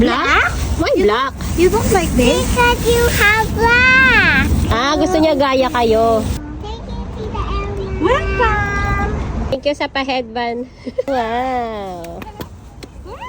Black? Why black? You don't like this? Because you have black. Ah, gusto niya gaya kayo. It to the area. Welcome! Thank you sa pa-headband. wow.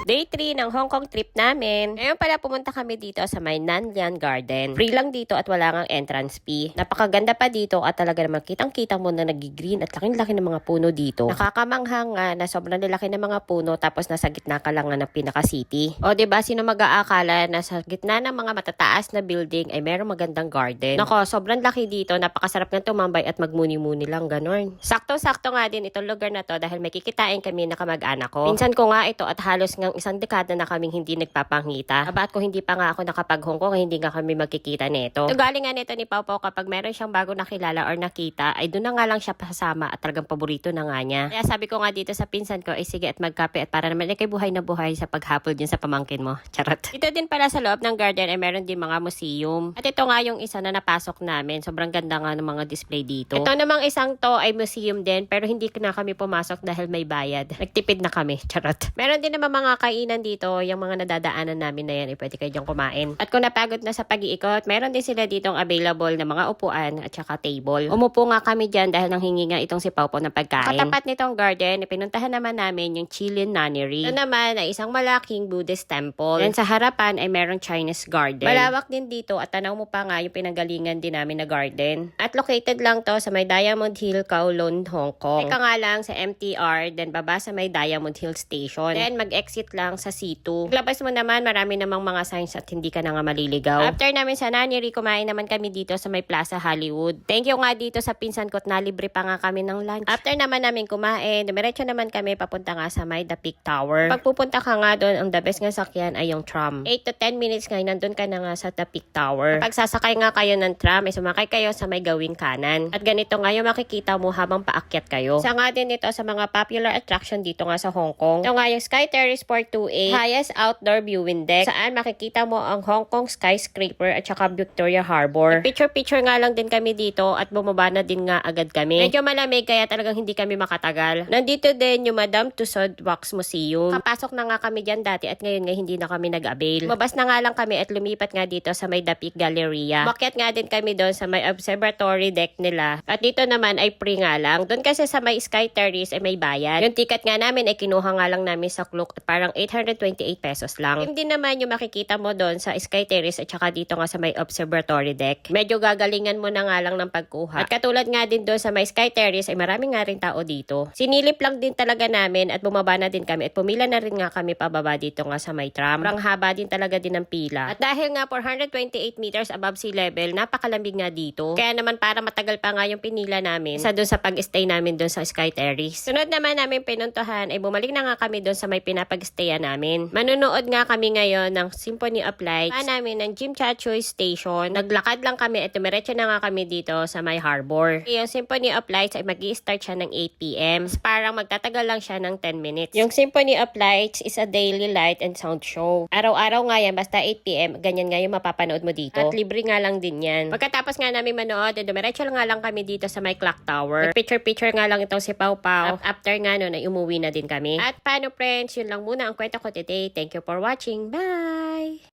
Day 3 ng Hong Kong trip namin. Ngayon pala pumunta kami dito sa may Nanyang Garden. Free lang dito at wala ngang entrance fee. Napakaganda pa dito at talaga naman kitang-kita mo na nagigreen at laking-laki ng mga puno dito. Nakakamangha nga na sobrang lalaki ng mga puno tapos nasa gitna ka lang ng pinaka-city. O ba sino mag-aakala na sa gitna ng mga matataas na building ay merong magandang garden. Nako, sobrang laki dito. Napakasarap nga tumambay at magmuni-muni lang ganon. Sakto-sakto nga din itong lugar na to dahil may kikitain kami na kamag-anak ko. Pinsan ko nga ito at halos ngang isang dekada na kaming hindi nagpapangita. Abat ko hindi pa nga ako nakapag-Hong Kong, hindi nga kami magkikita nito. Ito galing nga nito ni Pau kapag meron siyang bago nakilala or nakita, ay doon na nga lang siya pasama at talagang paborito na nga niya. Kaya sabi ko nga dito sa pinsan ko, ay sige at magkape at para naman ikay buhay na buhay sa paghapol din sa pamangkin mo. Charot. Dito din pala sa loob ng garden ay meron din mga museum. At ito nga yung isa na napasok namin. Sobrang ganda nga ng mga display dito. Ito namang isang to ay museum din pero hindi na kami pumasok dahil may bayad. Nagtipid na kami. Charot. Meron din naman mga kainan dito. Yung mga nadadaanan namin na yan ay pwede kayo dyan kumain. At kung napagod na sa pag-iikot, meron din sila ditong available na mga upuan at saka table. Umupo nga kami dyan dahil nanghingi nga itong si Paupo ng pagkain. Katapat nitong garden, pinuntahan naman namin yung Chilin Nunnery. Ito naman ay isang malaking Buddhist temple. Then sa harapan ay merong Chinese garden. Malawak din dito at tanaw mo pa nga yung pinanggalingan din namin na garden. At located lang to sa may Diamond Hill, Kowloon, Hong Kong. Teka nga lang sa MTR, then baba sa may Diamond Hill Station. Then mag-exit lang sa C2. Paglabas mo naman, marami namang mga signs at hindi ka na nga maliligaw. After namin sa Nanyeri, kumain naman kami dito sa may Plaza Hollywood. Thank you nga dito sa pinsan ko at nalibre pa nga kami ng lunch. After naman namin kumain, dumiretso naman kami papunta nga sa may The Peak Tower. Pag pupunta ka nga doon, ang the best nga sakyan ay yung tram. 8 to 10 minutes nga, nandun ka na nga sa The Peak Tower. Kapag sasakay nga kayo ng tram, ay sumakay kayo sa may gawing kanan. At ganito nga makikita mo habang paakyat kayo. Isa nga din ito sa mga popular attraction dito nga sa Hong Kong. Ito nga yung Sky Terrace 2A, highest outdoor viewing deck, saan makikita mo ang Hong Kong skyscraper at saka Victoria Harbor. Picture-picture nga lang din kami dito at bumaba na din nga agad kami. Medyo malamig kaya talagang hindi kami makatagal. Nandito din yung Madame Tussauds Wax Museum. Kapasok na nga kami dyan dati at ngayon nga hindi na kami nag-avail. Mabas na nga lang kami at lumipat nga dito sa may Dapik Galleria. Makyat nga din kami doon sa may observatory deck nila. At dito naman ay free nga lang. Doon kasi sa may Sky Terrace ay may bayad. Yung ticket nga namin ay kinuha nga lang namin sa Klook at parang 828 pesos lang. Hindi naman yung makikita mo doon sa Sky Terrace at saka dito nga sa may observatory deck. Medyo gagalingan mo na nga lang ng pagkuha. At katulad nga din doon sa may Sky Terrace ay marami nga rin tao dito. Sinilip lang din talaga namin at bumaba na din kami at pumila na rin nga kami pababa dito nga sa may tram. Parang haba din talaga din ng pila. At dahil nga 428 meters above sea level, napakalamig nga dito. Kaya naman para matagal pa nga yung pinila namin sa doon sa pag-stay namin doon sa Sky Terrace. Sunod naman namin pinuntuhan ay bumalik na nga kami doon sa may pinapag-stayan namin. Manunood nga kami ngayon ng Symphony of Lights. Pa namin ng Jim Chachoy Station. Naglakad lang kami at tumiretso na nga kami dito sa may harbor. Yung Symphony of Lights ay mag start siya ng 8pm. Parang magtatagal lang siya ng 10 minutes. Yung Symphony of Lights is a daily light and sound show. Araw-araw nga yan, basta 8pm, ganyan nga yung mapapanood mo dito. At libre nga lang din yan. Pagkatapos nga namin manood, eh, dumiretso lang nga lang kami dito sa may clock tower. Picture-picture nga lang itong si Pau Pau. At after nga nun, ay umuwi na din kami. At paano friends, yun lang muna ang kwento ko today. Thank you for watching. Bye!